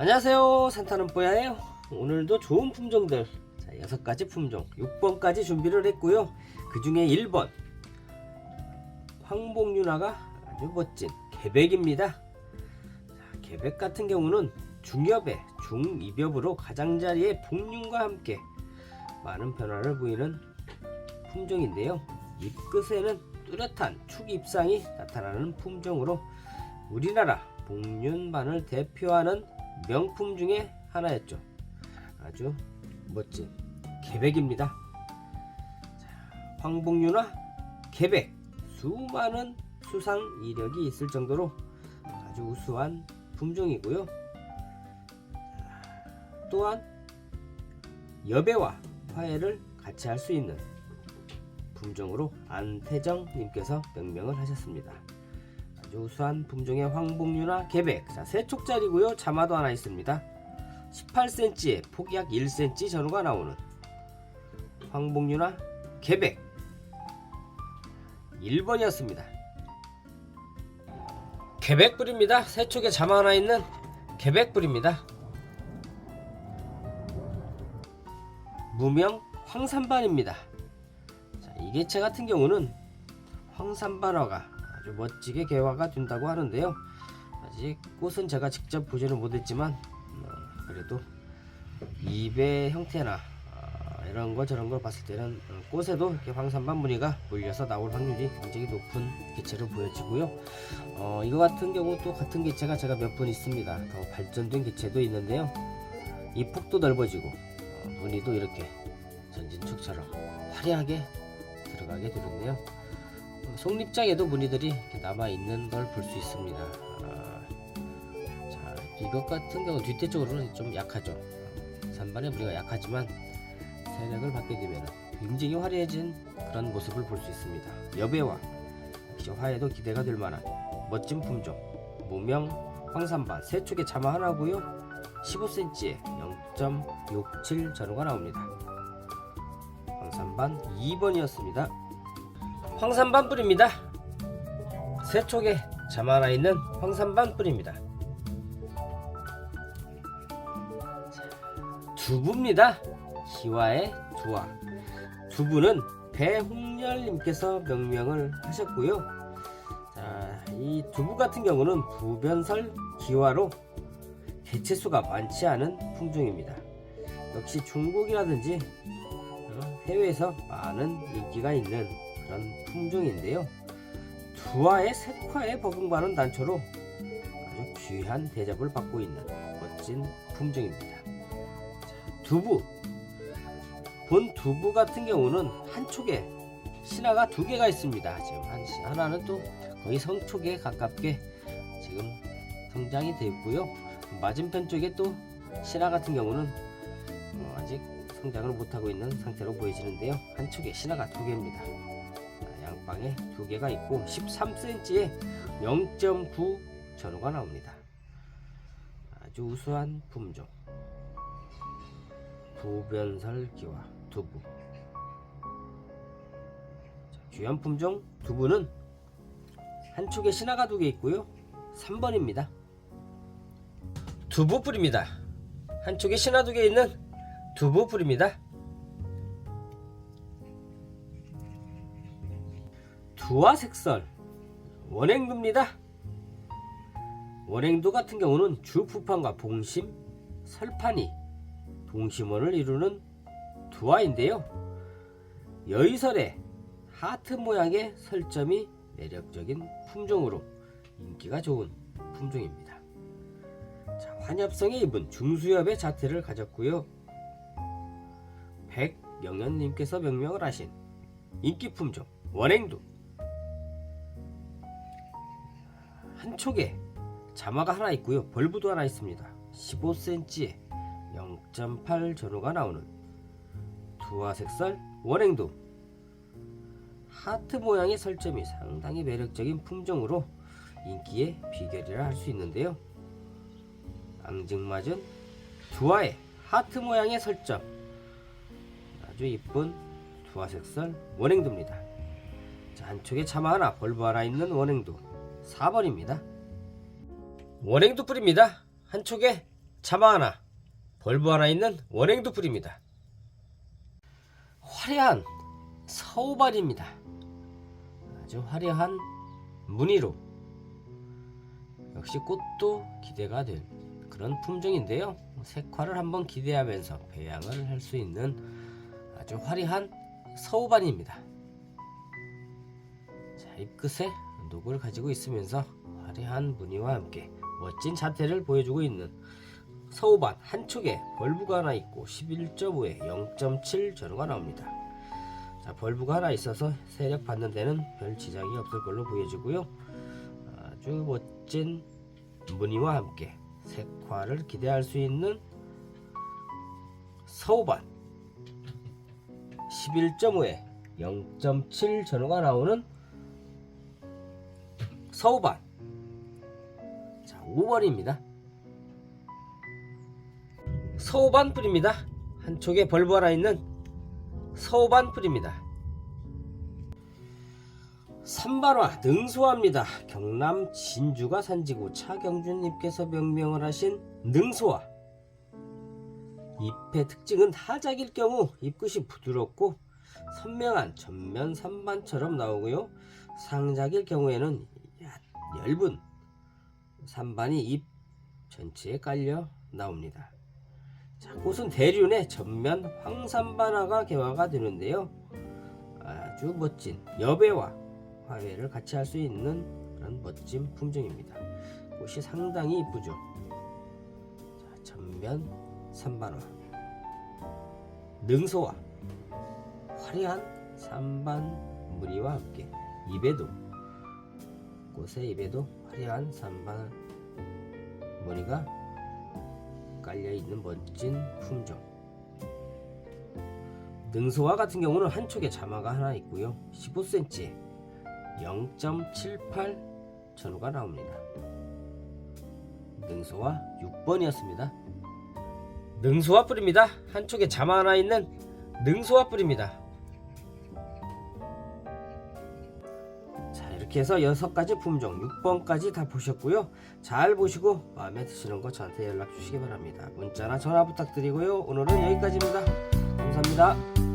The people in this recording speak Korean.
안녕하세요. 산타는 뽀야예요. 오늘도 좋은 품종들. 자, 6가지 품종 6번까지 준비를 했고요. 그 중에 1번. 황복윤화가 아주 멋진 개백입니다. 자, 개백 같은 경우는 중엽에 중이엽으로 가장자리에 복륜과 함께 많은 변화를 보이는 품종인데요. 잎끝에는 뚜렷한 축 잎상이 나타나는 품종으로 우리나라 복륜반을 대표하는 명품 중에 하나였죠. 아주 멋진 개백입니다. 자, 황복륜화 개백 수많은 수상 이력이 있을 정도로 아주 우수한 품종이고요. 자, 또한 여배와 화해를 같이 할 수 있는 품종으로 안태정님께서 명명을 하셨습니다. 우수한 품종의 황복륜화 개백. 자, 세 촉짜리고요. 자마도 하나 있습니다. 18cm에 폭이 약 1cm 전후가 나오는 황복륜화 개백. 1번이었습니다. 개백불입니다. 세 촉에 자마 하나 있는 개백불입니다. 무명 황산반입니다. 자, 이 개체 같은 경우는 황산반화가 멋지게 개화가 된다고 하는데요. 아직 꽃은 제가 직접 보지는 못했지만 어, 그래도 잎의 형태나 아, 이런 거 저런 걸 봤을 때는 어, 꽃에도 이렇게 황산반 무늬가 몰려서 나올 확률이 굉장히 높은 개체로 보여지고요. 어, 이거 같은 경우 또 같은 개체가 제가 몇 번 있습니다. 더 발전된 개체도 있는데요. 잎 폭도 넓어지고 어, 무늬도 이렇게 전진축처럼 화려하게 들어가게 되는데요. 어, 속립장에도 무늬들이 남아 있는 걸 볼 수 있습니다. 아, 자, 이것 같은 경우 뒷대 쪽으로는 좀 약하죠. 산반의 무늬가 약하지만 세력을 받게 되면 굉장히 화려해진 그런 모습을 볼 수 있습니다. 여배와 역시 화해도 기대가 될 만한 멋진 품종 무명 황산반 세 촉의 자마 하나고요. 15cm에 0.67 전후가 나옵니다. 황산반 2번이었습니다. 황산반 뿌립니다. 세 촉에 자마 하나 있는 황산반 뿌립니다. 두부입니다. 희화의 두화. 두부는 배홍렬님께서 명명을 하셨고요. 자, 이 두부 같은 경우는 부변설 기화로 개체수가 많지 않은 품종입니다. 역시 중국이라든지 어, 해외에서 많은 인기가 있는 그런 품종인데요. 두화의 색화에 버금가는 단초로 아주 귀한 대접을 받고 있는 멋진 품종입니다. 자, 두부 본 두부 같은 경우는 한 촉에 신화가 두 개가 있습니다. 지금 한 시- 하나는 또 거의 성촉에 가깝게 지금 성장이 되어 있고요. 맞은편 쪽에 또 신화 같은 경우는 어, 아직 성장을 못하고 있는 상태로 보여지는데요. 한 촉에 신화가 두 개입니다. 자, 양방에 두 개가 있고 13cm에 0.9 전후가 나옵니다. 아주 우수한 품종. 부변설기와 두부. 자, 귀한 품종 두부는 한 축에 신화가 두 개 있고요. 3번입니다. 두부 뿌립니다. 한 축에 신화 두 개 있는 두부 뿌립니다. 두화 색설 원행두입니다. 원행두 같은 경우는 주푸판과 봉심, 설판이 동심원을 이루는 두화인데요. 여의설의 하트 모양의 설점이 매력적인 품종으로 인기가 좋은 품종입니다. 자, 환엽성의 잎은 중수엽의 자태를 가졌고요. 백영현님께서 명명을 하신 인기 품종 원행두 한 촉에 자마가 하나 있고요. 벌브도 하나 있습니다. 15cm에 0.8 전후가 나오는 두화 색살 원행두 하트 모양의 설점이 상당히 매력적인 품종으로 인기의 비결이라 할 수 있는데요. 앙증맞은 두화의 하트 모양의 설점 아주 이쁜 두화 색살 원행두입니다. 자, 한쪽에 자마 하나 벌브 하나 있는 원행두 4번입니다. 원행두 뿌립니다. 한쪽에 자마 하나, 벌브 하나 있는 원행도 풀입니다. 화려한 서우발입니다. 아주 화려한 무늬로 역시 꽃도 기대가 될 그런 품종인데요. 색화를 한번 기대하면서 배양을 할 수 있는 아주 화려한 서우반입니다. 자, 잎끝에 녹을 가지고 있으면서 화려한 무늬와 함께 멋진 자태를 보여주고 있는 서우반 한쪽에 벌브가 하나 있고 11.5에 0.7 전후가 나옵니다. 자, 벌브가 하나 있어서 세력 받는 데는 별 지장이 없을 걸로 보여지고요. 아주 멋진 무늬와 함께 색화를 기대할 수 있는 서우반 11.5에 0.7 전후가 나오는 서우반 자 5번입니다 서우반 뿌립니다 한쪽에 하나 있는 서우반 뿌립니다 삼발화 능소화입니다. 경남 진주가 산지고 차경준님께서 명명을 하신 능소화. 잎의 특징은 하작일 경우 잎끝이 부드럽고 선명한 전면 산반처럼 나오고요. 상작일 경우에는 야- 얇은 산반이 잎 전체에 깔려 나옵니다. 자, 꽃은 대륜의 전면 황산반화가 개화가 되는데요. 아주 멋진 여배와 화훼를 같이 할 수 있는 그런 멋진 품종입니다. 꽃이 상당히 이쁘죠. 자, 전면 산반화, 능소화, 화려한 산반 무늬와 함께 잎에도 꽃의 잎에도 화려한 산반 무늬가 깔려 있는 멋진 품종. 능소화 같은 경우는 한쪽에 자마가 하나 있고요. 15cm 0.78 전후가 나옵니다. 능소화 6번이었습니다. 능소화 뿌립니다. 한쪽에 자마 하나 있는 능소화 뿌립니다. 이렇게 해서 여섯 가지 품종 6번까지 다 보셨고요. 잘 보시고 마음에 드시는 거 저한테 연락 주시기 바랍니다. 문자나 전화 부탁드리고요. 오늘은 여기까지입니다. 감사합니다.